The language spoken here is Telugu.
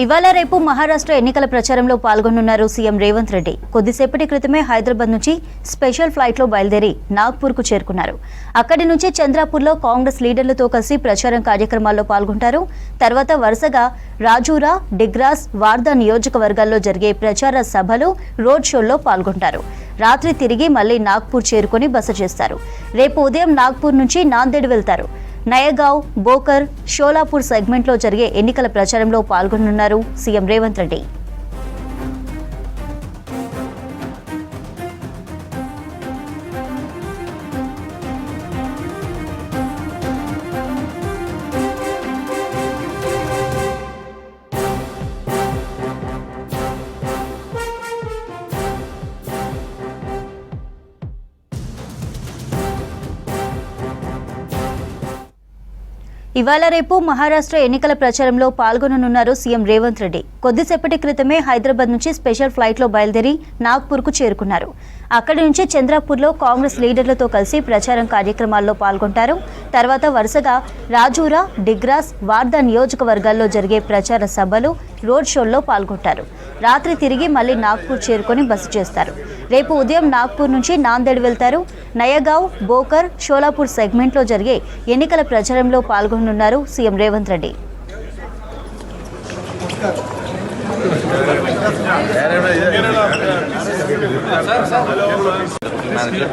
ఇవాళ రేపు మహారాష్ట్ర ఎన్నికల ప్రచారంలో పాల్గొనున్నారు సీఎం రేవంత్ రెడ్డి. కొద్దిసేపటి క్రితమే హైదరాబాద్ నుంచి స్పెషల్ ఫ్లైట్లో బయలుదేరి నాగ్పూర్కు చేరుకున్నారు. అక్కడి నుంచి చంద్రాపూర్లో కాంగ్రెస్ లీడర్లతో కలిసి ప్రచారం కార్యక్రమాల్లో పాల్గొంటారు. తర్వాత వరుసగా రాజూరా డిగ్రాస్ వార్దా నియోజకవర్గాల్లో జరిగే ప్రచార సభలు రోడ్ షోల్లో పాల్గొంటారు. రాత్రి తిరిగి మళ్ళీ నాగ్పూర్ చేరుకుని బస చేస్తారు. రేపు ఉదయం నాగ్పూర్ నుంచి నాందేడ్ వెళ్తారు. నయగావ్ బోకర్ షోలాపూర్ సెగ్మెంట్లో జరిగే ఎన్నికల ప్రచారంలో పాల్గొనున్నారు సీఎం రేవంత్ రెడ్డి. ఇవాళ రేపు మహారాష్ట్ర ఎన్నికల ప్రచారంలో పాల్గొననున్నారు సీఎం రేవంత్ రెడ్డి. కొద్దిసేపటి క్రితమే హైదరాబాద్ నుంచి స్పెషల్ ఫ్లైట్లో బయలుదేరి నాగ్పూర్కు చేరుకున్నారు. అక్కడి నుంచి చంద్రాపూర్లో కాంగ్రెస్ లీడర్లతో కలిసి ప్రచారం కార్యక్రమాల్లో పాల్గొంటారు. తర్వాత వరుసగా రాజూరా డిగ్రాస్ వార్దా నియోజకవర్గాల్లో జరిగే ప్రచార సభలు రోడ్ షోల్లో పాల్గొంటారు. రాత్రి తిరిగి మళ్ళీ నాగ్పూర్ చేరుకొని బస చేస్తారు. రేపు ఉదయం నాగ్పూర్ నుంచి నాందేడ్ వెళ్తారు. నయగావ్ బోకర్ షోలాపూర్ సెగ్మెంట్లో జరిగే ఎన్నికల ప్రచారంలో పాల్గొనున్నారు సీఎం రేవంత్ రెడ్డి. మేనేజర్